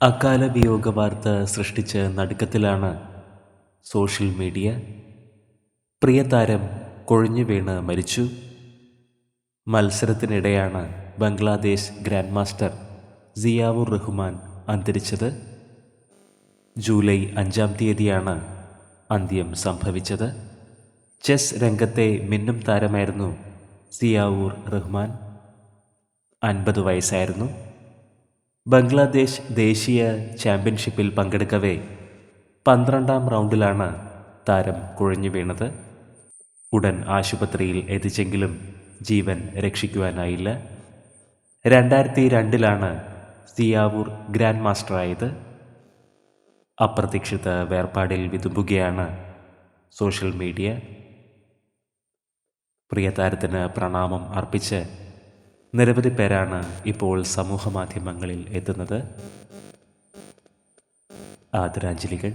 അകാല വിയോഗ വാർത്ത സൃഷ്ടിച്ച് നടുക്കത്തിലാണ് സോഷ്യൽ മീഡിയ. പ്രിയതാരം കൊഴിഞ്ഞു വീണ് മരിച്ചു. മത്സരത്തിനിടെയാണ് ബംഗ്ലാദേശ് ഗ്രാൻഡ് മാസ്റ്റർ സിയാവുർ റഹ്മാൻ അന്തരിച്ചത്. ജൂലൈ അഞ്ചാം തീയതിയാണ് അന്ത്യം സംഭവിച്ചത്. ചെസ് രംഗത്തെ മിന്നും താരമായിരുന്നു സിയാവൂർ റഹ്മാൻ. അൻപത് വയസ്സായിരുന്നു. ബംഗ്ലാദേശ് ദേശീയ ചാമ്പ്യൻഷിപ്പിൽ പങ്കെടുക്കവേ പന്ത്രണ്ടാം റൗണ്ടിലാണ് താരം കുഴഞ്ഞു വീണത്. ഉടൻ ആശുപത്രിയിൽ എത്തിച്ചെങ്കിലും ജീവൻ രക്ഷിക്കുവാനായില്ല. രണ്ടായിരത്തി രണ്ടിലാണ് സിയാവൂർ ഗ്രാൻഡ് മാസ്റ്ററായത്. അപ്രതീക്ഷിത വേർപാടിൽ വിതുമ്പുകയാണ് സോഷ്യൽ മീഡിയ. പ്രിയ താരത്തിന് പ്രണാമം അർപ്പിച്ച് നിരവധി പേരാണ് ഇപ്പോൾ സമൂഹ മാധ്യമങ്ങളിൽ എത്തുന്നത്. ആദരാഞ്ജലികൾ.